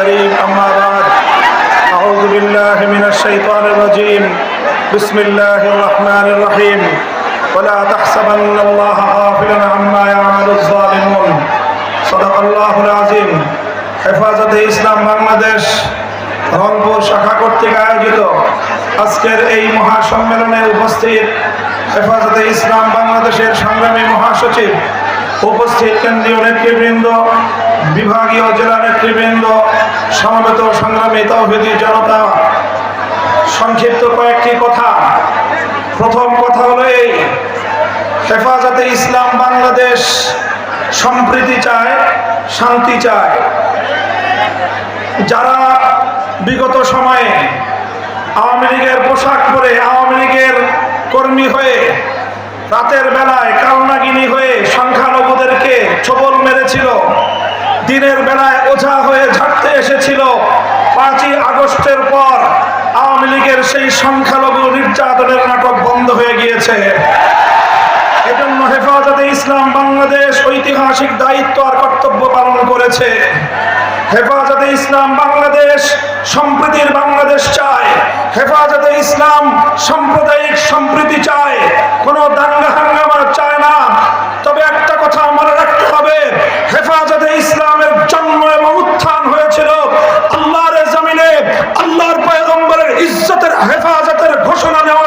ورسوله الكريم أما بعد أعوذ بالله من الشيطان الرجيم بسم الله الرحمن الرحيم ولا تحسبن الله غافلا عما يعمل الظالمون صدق الله العظيم হেফাজতে ইসলাম বাংলাদেশ রংপুর শাখা কর্তৃক আয়োজিত আজকের এই মহাসম্মেলনে উপস্থিত হেফাজতে ইসলাম বাংলাদেশের সংগ্রামী মহাসচিব, উপস্থিত কেন্দ্রীয় নেতৃবৃন্দ, বিভাগীয় জেলা নেতৃবৃন্দ, সমবেত সংগ্রামী তৌহিদি জনতা। সংক্ষিপ্ত কয়েকটি কথা। প্রথম কথা হলো এই, হেফাজতে ইসলাম বাংলাদেশ সম্প্রীতি চায়, শান্তি চায়। যারা বিগত সময়ে আওয়ামী লীগের পোশাক পরে আওয়ামী লীগের কর্মী হয়ে রাতের বেলায় কালনাগিনী হয়ে সংখ্যালঘুদেরকে ছবল মেরেছিল। দিনের বেলায় ওঝা হয়ে ঝাড়তে এসেছিল। পাঁচই আগস্টের পর আওয়ামী লীগের সেই সংখ্যালঘু নির্যাতনের নাটক বন্ধ হয়ে গিয়েছে। এজন্য হেফাজতে ইসলাম বাংলাদেশ ঐতিহাসিক দায়িত্ব আর কর্তব্য পালন করেছে। হেফাজতে ইসলাম বাংলাদেশ সম্প্রীতির বাংলাদেশ চায়। হেফাজতে ইসলাম সাম্প্রদায়িক সম্প্রীতি চায়, কোনো দাঙ্গা হাঙ্গামা চায় না। তবে একটা কথা মনে রাখতে হবে, হেফাজতে ইসলামের জন্ম এবং উত্থান হয়েছিল। আল্লাহর জমিনে, আল্লাহর পয়গম্বরের ইজ্জতের হেফাজতের ঘোষণা নেওয়ার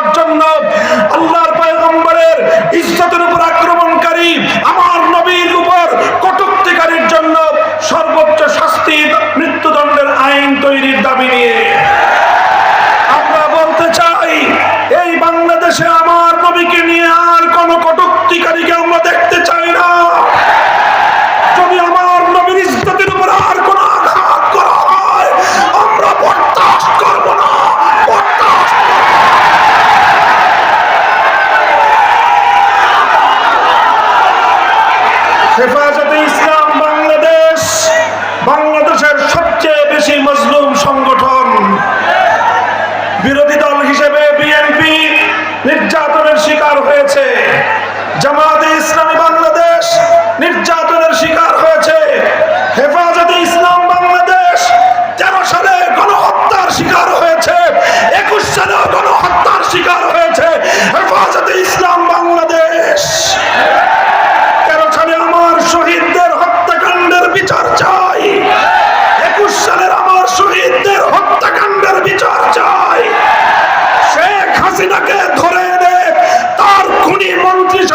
বাংলাদেশের সবচেয়ে বেশি মজলুম সংগঠন। বিরোধী দল হিসেবে বিএনপি নির্যাতনের শিকার হয়েছে। জামাতে ইসলামী বাংলাদেশ নির্যাতনের শিকার হয়েছে। হেফাজতে ইসলাম বাংলাদেশ তেরো সালে গণহত্যার শিকার হয়েছে। একুশ সালে গণহত্যার শিকার হয়েছে। হেফাজতে উনত্রিশ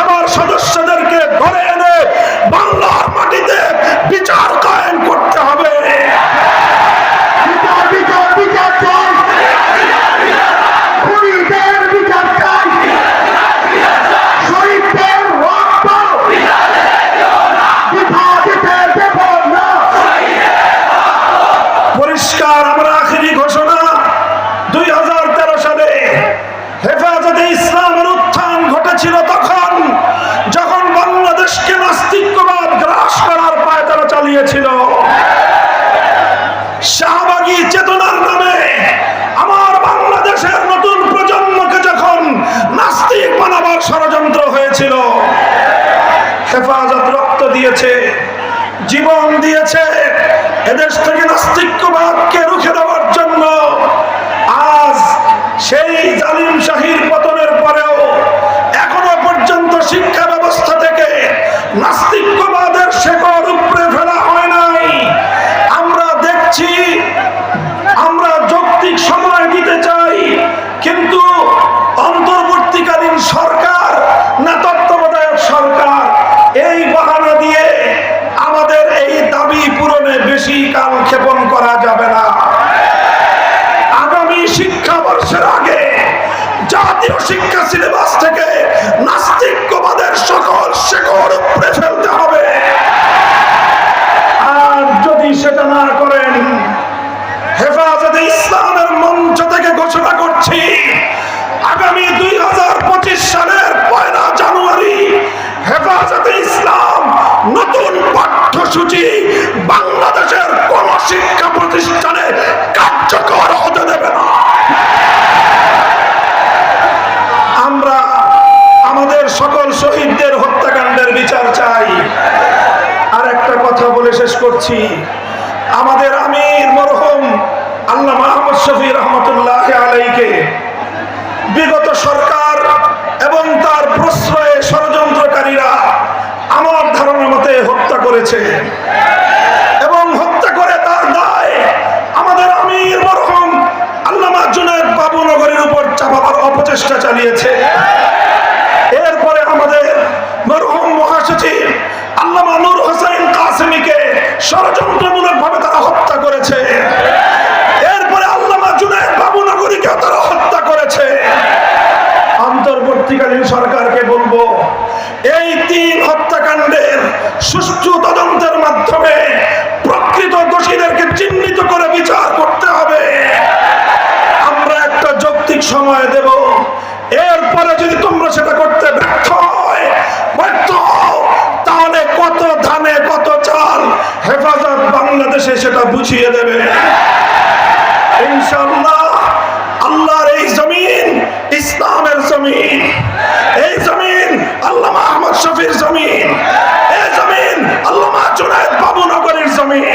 হেফাজত রক্ত দিয়েছে, জীবন দিয়েছে, এদেশ থেকে নাস্তিক্যবাদকে রুখে দেওয়ার জন্য। আজ সেই জালিম শাহীর পতনের পরেও এখনও পর্যন্ত শিক্ষা ব্যবস্থা থেকে নাস্তিক্যবাদের শেকড় শিক্ষা সিলেবাস থেকে নাস্তিক্যবাদের সকল শেকড় ফেলতে হবে। আর যদি সেটা না করেন, হেফাজতে ইসলামের মঞ্চ থেকে ঘোষণা করছি, আগামী দুই হাজার পঁচিশ সালের পয়লা জানুয়ারি হেফাজতে ইসলাম নতুন পাঠ্যসূচি বাংলাদেশের কোন শিক্ষা প্রতিষ্ঠানে কার্যকর হতে দেবে না আমরা আমাদের সকল শহীদদের হত্যাকাণ্ডের বিচার চাই। আর একটা কথা বলে শেষ করছি। আমাদের আমির মরহুম আল্লাহ মাহমুদ শফি রহমতুল্লাহ আলাইকে বিগত সরকার এবং তার প্রশ্রয়ে ষড়যন্ত্রকারীরা আমার ধারণা মতে হত্যা করেছে। সেটা করতে ব্যর্থ তাহলে কত ধানে, কত চাল হেফাজত বাংলাদেশে সেটা বুঝিয়ে দেবে। ইনশাআল্লাহ, আল্লাহর এই জমিন ইসলামের জমিন। এই জমিন আহমদ শফির জমিন। এই জমিন আল্লাহ জুনায়দ বাবুনগরের জমিন।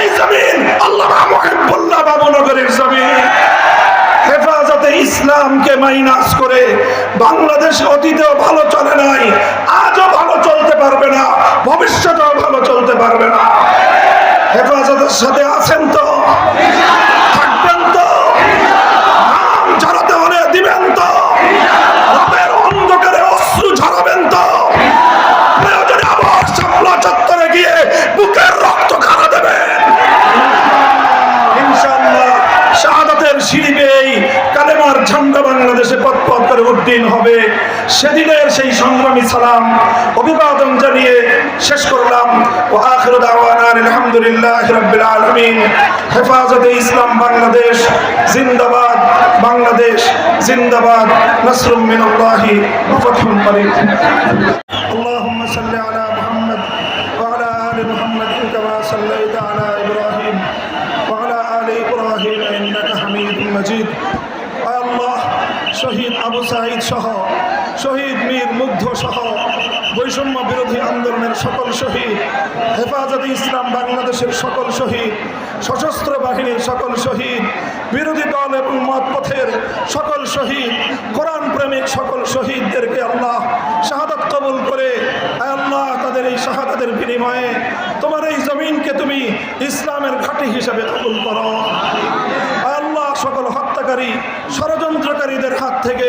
এই জমিন আল্লাহ মহিবুল্লাহ বাবুনগরের জমিন। হেফাজতে ইসলামকে মাইনাস করে, বাংলাদেশ অতীতেও ভালো চলে নাই, আজও ভালো চলতে পারবে না, ভবিষ্যতেও ভালো চলতে পারবে না। হেফাজতের সাথে আছেন তো? বাংলাদেশে পথ পথ করে উদ্দিন হবে। সেদিনের সেই সংগ্রামী সালাম, অভিবাদন জানিয়ে শেষ করলাম। ও আখর আলহামদুলিল্লাহ আলামিন। হেফাজতে ইসলাম বাংলাদেশ, জিন্দাবাদ বাংলাদেশ, জিন্দাবাদ। নাসরুম মিনাল্লাহি ওয়া ফাতহুন শহীদ আবু সাহিদ সহ, শহীদ মীর মুগ্ধ সহ, বৈষম্য বিরোধী আন্দোলনের সকল শহীদ, হেফাজতে ইসলাম বাংলাদেশের সকল শহীদ, সশস্ত্র বাহিনীর সকল শহীদ, বিরোধী দল এবং মতপথের সকল শহীদ, কোরআন প্রেমিক সকল শহীদদেরকে আল্লাহ শাহাদাত কবুল করে আল্লাহ তাদের এই শাহাদাতের বিনিময়ে তোমার এই জমিনকে তুমি ইসলামের ঘাঁটি হিসাবে কবুল করো আয় আল্লাহ সকল হত্যাকারী ষড়যন্ত্রকারীদের হাত থেকে